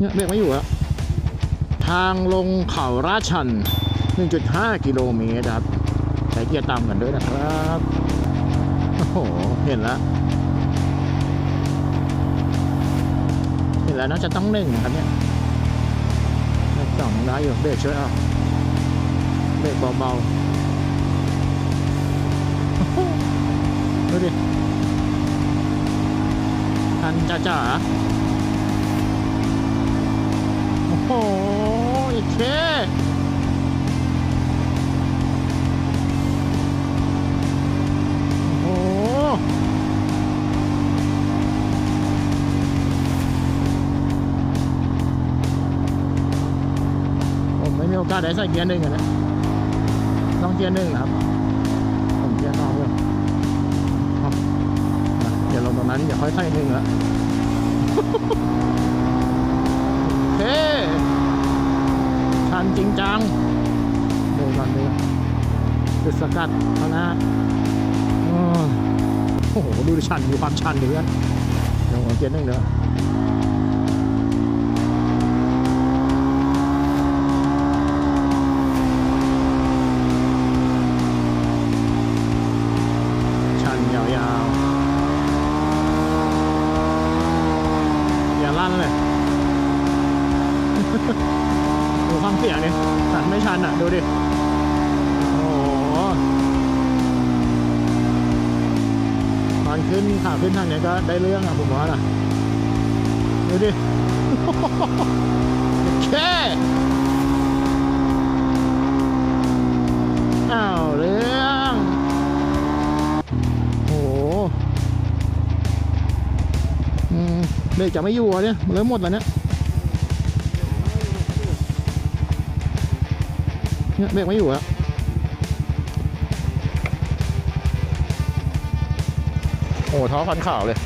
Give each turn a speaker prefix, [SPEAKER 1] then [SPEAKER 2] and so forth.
[SPEAKER 1] เนี่ยเบรกไม่อยู่อะทางลงเขาราชัน 1.5 กิโลเมตรครับ ใช้เกียร์ต่ำกันด้วยนะครับ โอ้โห เห็นแล้ว เห็นแล้วน่าจะต้องหนึ่งนะครับเนี่ยสองได้อยู่เบรกช่วยเอาเบรกเบาๆดูดิทันจ้าจ๋ โอกาสได้ใส่เกียร์หนึ่งอะนะต้องเกียร์หนึ่งครับผมเกียร์สองเลยเดี๋ยวลงตรงนั้นเดี๋ยวค่อยใส่หนึ่งละโอเคชันจริงจังดูก่อนดูก่อนจุดสกัดข้างหน้าโอ้โหดูดิชันมีความชันดิเพื่อนเดี๋ยวผมเกียร์หนึ่งเดี๋ย ยาว อย่าลั่นเลยดูความเสียงดิชันไม่ชันอะ ดูดิ โอ้โหตอนขึ้นขาขึ้นทางเนี้ยก็ได้เรื่องอะ ผมว่าน่ะ ดูดิ โอเค เบรกจะไม่อยู่อะเนี่ยเริ่มหมดแล้วเนี่ยเนี่ยเบรกไม่อยู่แล้วโอ้ท้อฟันข่าวเลย